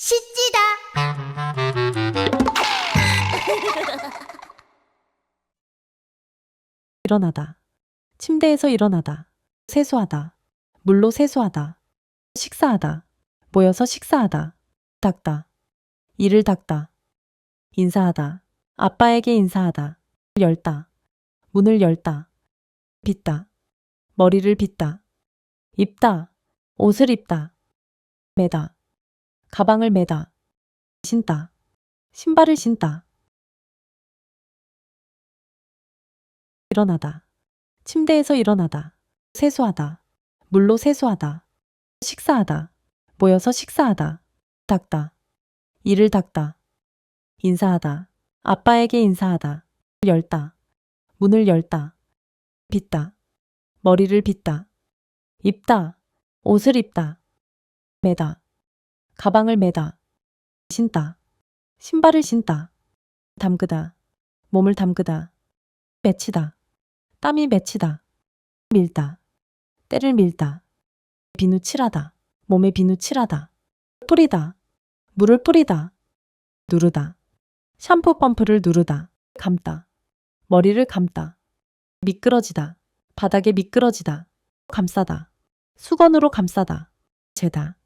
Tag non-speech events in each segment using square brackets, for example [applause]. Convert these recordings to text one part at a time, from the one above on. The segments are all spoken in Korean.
씻지다. [laughs] 일어나다. 침대에서 일어나다. 세수하다. 물로 세수하다. 식사하다. 모여서 식사하다. 닦다. 이를 닦다. 인사하다. 아빠에게 인사하다. 열다. 문을 열다. 빗다. 머리를 빗다. 입다. 옷을 입다. 매다. 가방을 매다. 신다. 신발을 신다. 일어나다. 침대에서 일어나다. 세수하다. 물로 세수하다. 식사하다. 모여서 식사하다. 닦다. 이를 닦다. 인사하다. 아빠에게 인사하다. 열다. 문을 열다. 빗다. 머리를 빗다. 입다. 옷을 입다. 매다. 가방을 매다. 신다. 신발을 신다. 담그다. 몸을 담그다. 맺히다. 땀이 맺히다. 밀다. 때를 밀다. 비누 칠하다. 몸에 비누 칠하다. 뿌리다. 물을 뿌리다. 누르다. 샴푸 펌프를 누르다. 감다. 머리를 감다. 미끄러지다. 바닥에 미끄러지다. 감싸다. 수건으로 감싸다. 재다.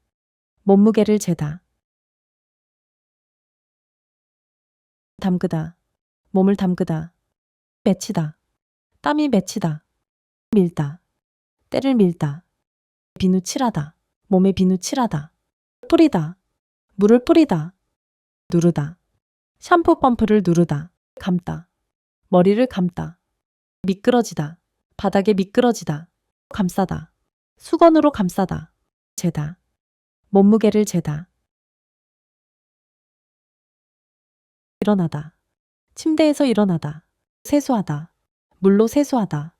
몸무게를 재다. 담그다. 몸을 담그다. 맺히다. 땀이 맺히다. 밀다. 때를 밀다. 비누 칠하다. 몸에 비누 칠하다. 뿌리다. 물을 뿌리다. 누르다. 샴푸 펌프를 누르다. 감다. 머리를 감다. 미끄러지다. 바닥에 미끄러지다. 감싸다. 수건으로 감싸다. 재다. 몸무게를 재다. 일어나다. 침대에서 일어나다. 세수하다. 물로 세수하다.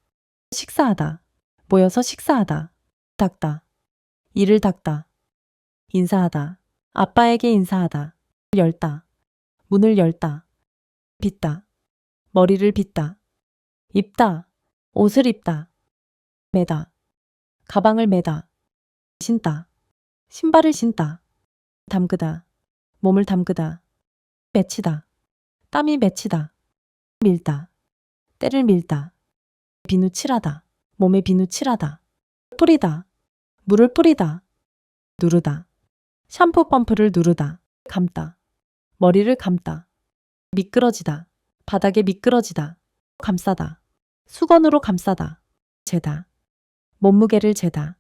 식사하다. 모여서 식사하다. 닦다. 이를 닦다. 인사하다. 아빠에게 인사하다. 열다. 문을 열다. 빗다. 머리를 빗다. 입다. 옷을 입다. 매다. 가방을 매다. 신다. 신발을 신다. 담그다. 몸을 담그다. 맺히다. 땀이 맺히다. 밀다. 때를 밀다. 비누 칠하다. 몸에 비누 칠하다. 뿌리다. 물을 뿌리다. 누르다. 샴푸 펌프를 누르다. 감다. 머리를 감다. 미끄러지다. 바닥에 미끄러지다. 감싸다. 수건으로 감싸다. 재다. 몸무게를 재다.